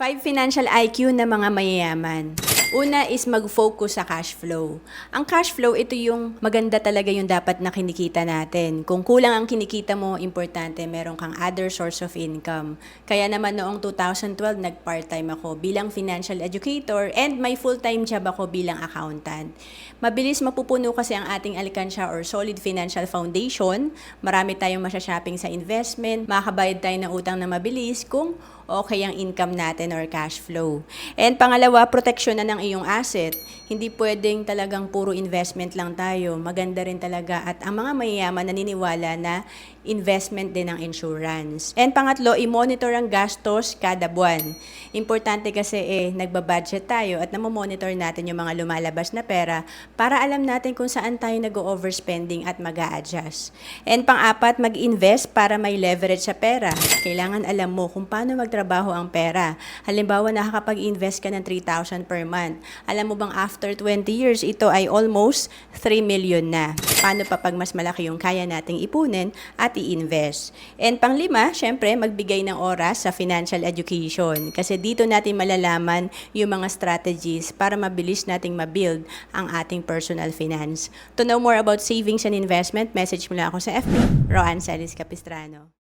Five financial IQ na mga mayayaman. Una is mag-focus sa cash flow. Ang cash flow, ito yung maganda talaga yung dapat na kinikita natin. Kung kulang ang kinikita mo, importante, meron kang other source of income. Kaya naman noong 2012, nag-part-time ako bilang financial educator and may full-time job ako bilang accountant. Mabilis mapupuno kasi ang ating alkansya or solid financial foundation. Marami tayong masya-shopping sa investment, makakabayad tayo ng utang na mabilis kung okay ang income natin or cash flow. And pangalawa, protection na ng iyong asset. Hindi pwedeng talagang puro investment lang tayo. Maganda rin talaga at ang mga mayayaman naniniwala na investment din ang insurance. And pangatlo, i-monitor ang gastos kada buwan. Importante kasi eh, nagbabudget tayo at namomonitor natin yung mga lumalabas na pera para alam natin kung saan tayo nag-overspending at mag adjust And pang-apat, mag-invest para may leverage sa pera. Kailangan alam mo kung paano magtrabaho ang pera. Halimbawa, nakakapag-invest ka ng 3,000 per month. Alam mo bang after 20 years, ito ay almost 3 million na. Paano pa pag mas malaki yung kaya nating ipunin at i-invest? And panglima, syempre, magbigay ng oras sa financial education. Kasi dito natin malalaman yung mga strategies para mabilis nating mabuild ang ating personal finance. To know more about savings and investment, message mo lang ako sa FB, Roan Celis Capistrano.